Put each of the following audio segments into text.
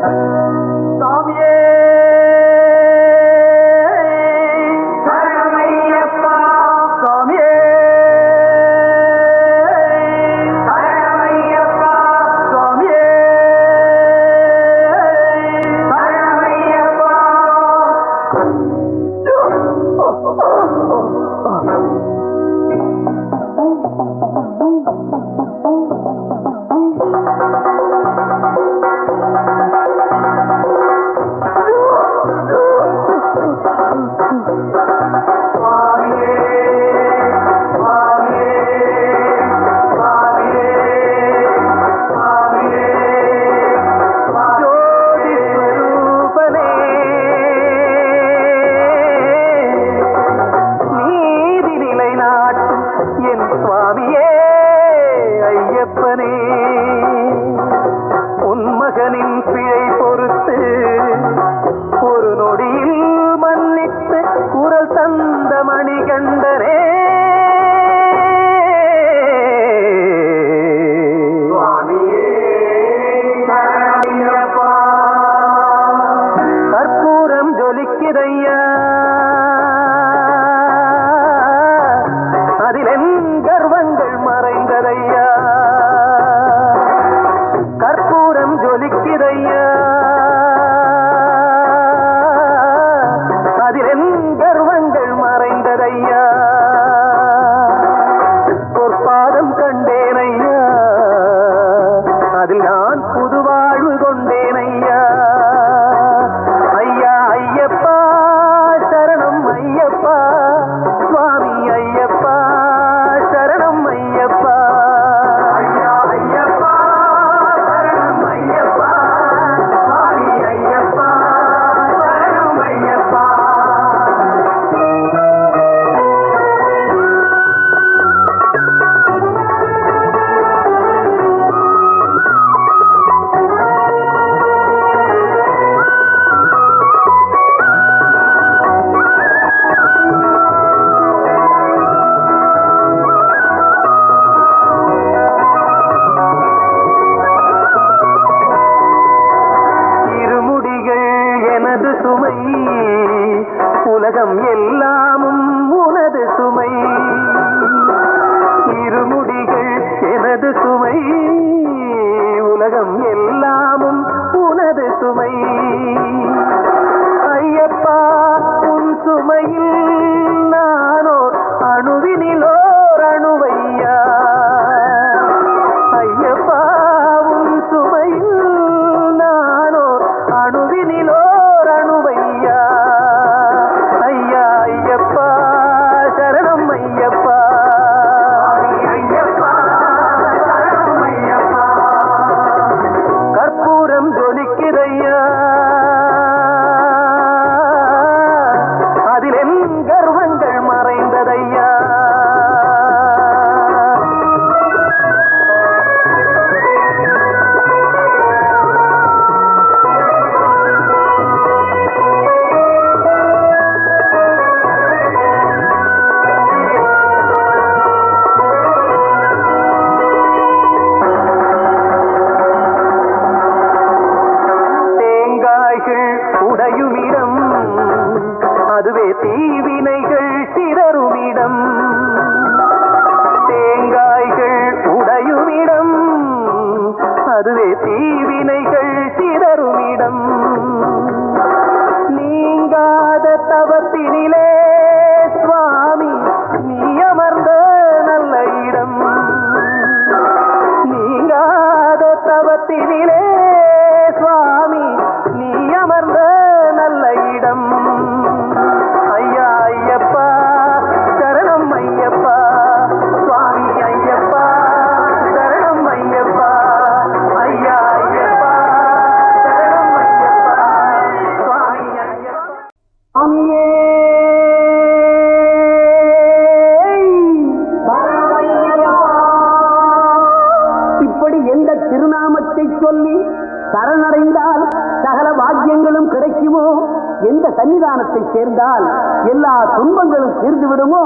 Oh, ஐயே ஐயப்பனே. உன் மகனின் பிழை பொறுத்து ஒரு நொடியில் மன்னித்து குரல் தந்த மணிகண்டனே. உலகம் எல்லாமும் உனது சுமை. ஐயப்பா உன் சுமையில் நானோ அணுவினிலோ சரணடைந்தால் சகல வாக்கியங்களும் கிடைக்குமோ? எந்த சன்னிதானத்தை சேர்ந்தால் எல்லா துன்பங்களும் தீர்ந்து விடுமோ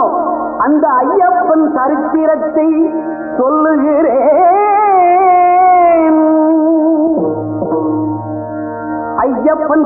அந்த ஐயப்பன் சரித்திரத்தை சொல்லுகிறேன். ஐயப்பன்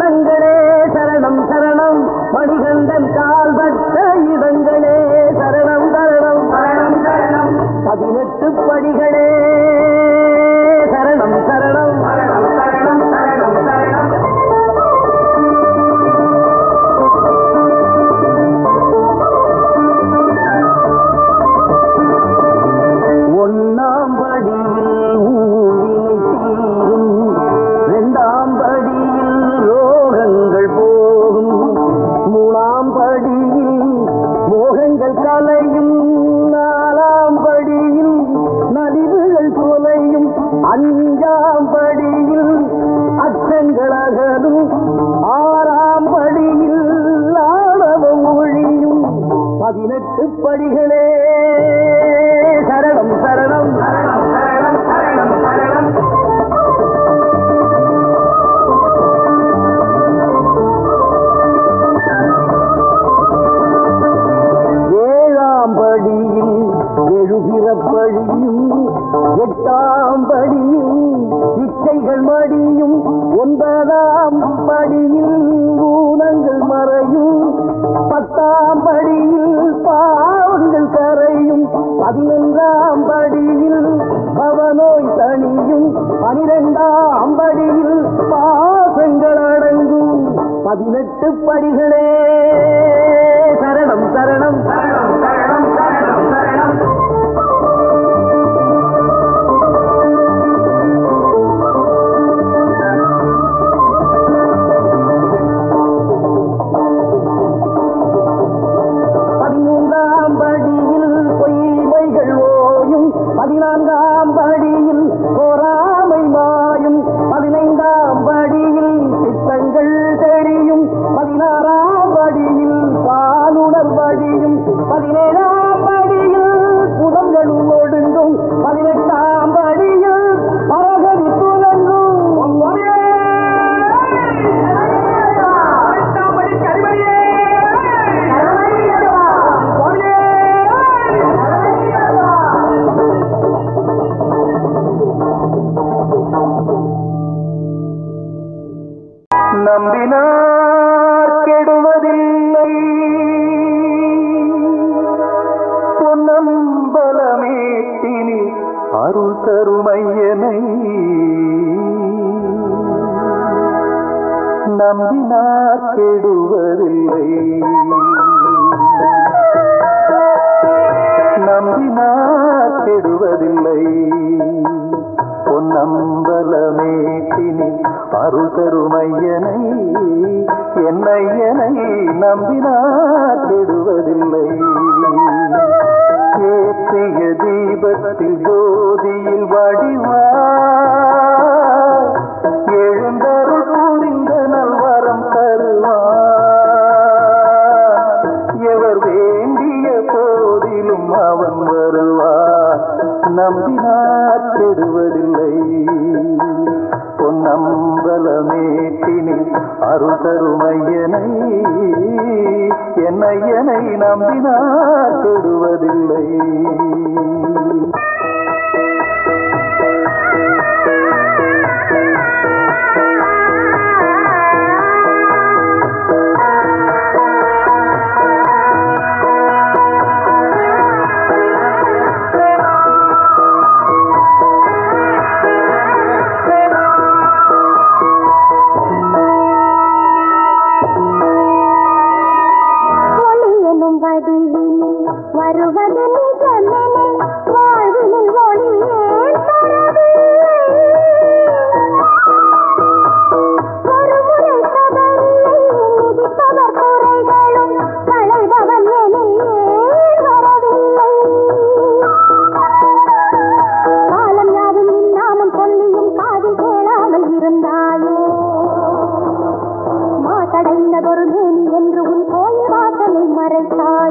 எதிகாட்டும் சரணம் சரணம். மணிகண்டன் கால பதினெட்டு படிகளே. சரணம் சரணம். நம்பினார் கெடுவதில்லை நம்பினார் கெடுவதில்லை பொன்னம்பலமேட்டினி அருள் தருமையனை என்னையனை நம்பினார் கெடுவதில்லை ஏற்றிய தீபத்தில் ஜோதியில் வடிவார் கெடுவதில்லை வருவது நிஜமெனில் வாழ்வினில் ஒளி ஏன் தரவில்லை? ஒருமுறை தவறில்லை மிதித்தவர் குறைகளும் களைபவன் எனில் ஏன் வரவில்லை காலம் யாவும் சொல்லியும் காதில் கேளாமல் மாசடைந்ததொரு மேனி என்று உன் கோயில் வாசலை மறைத்தாயோ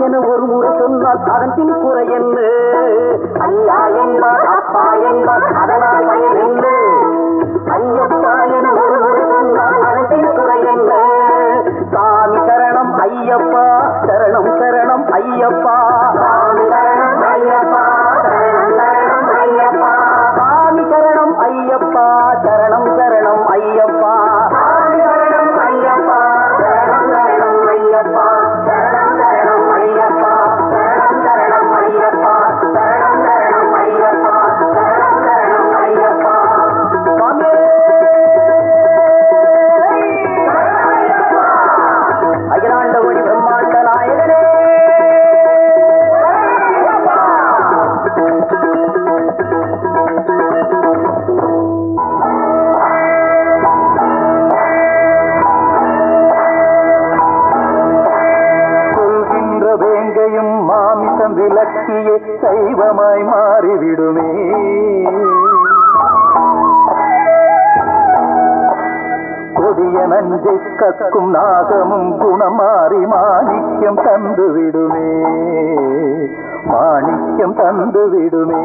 என ஒரு முறை சொன்னால் அதன் பின் குறை என்ன? ஐயா என்பார் அப்பா என்பார் அதனால் பயன் என்ன ஐயப்பா என ஒரு முறை சொன்னால் அதன் பின் குறை என்ன? சாமி சரணம் ஐயப்பா சரணம் சரணம் ஐயப்பா. தெய்வமாய் மாறிவிடுமே கொடிய நஞ்சை கக்கும் நாகமும் குணம் மாறி மாணிக்கம் தந்துவிடுமே மாணிக்கம் தந்துவிடுமே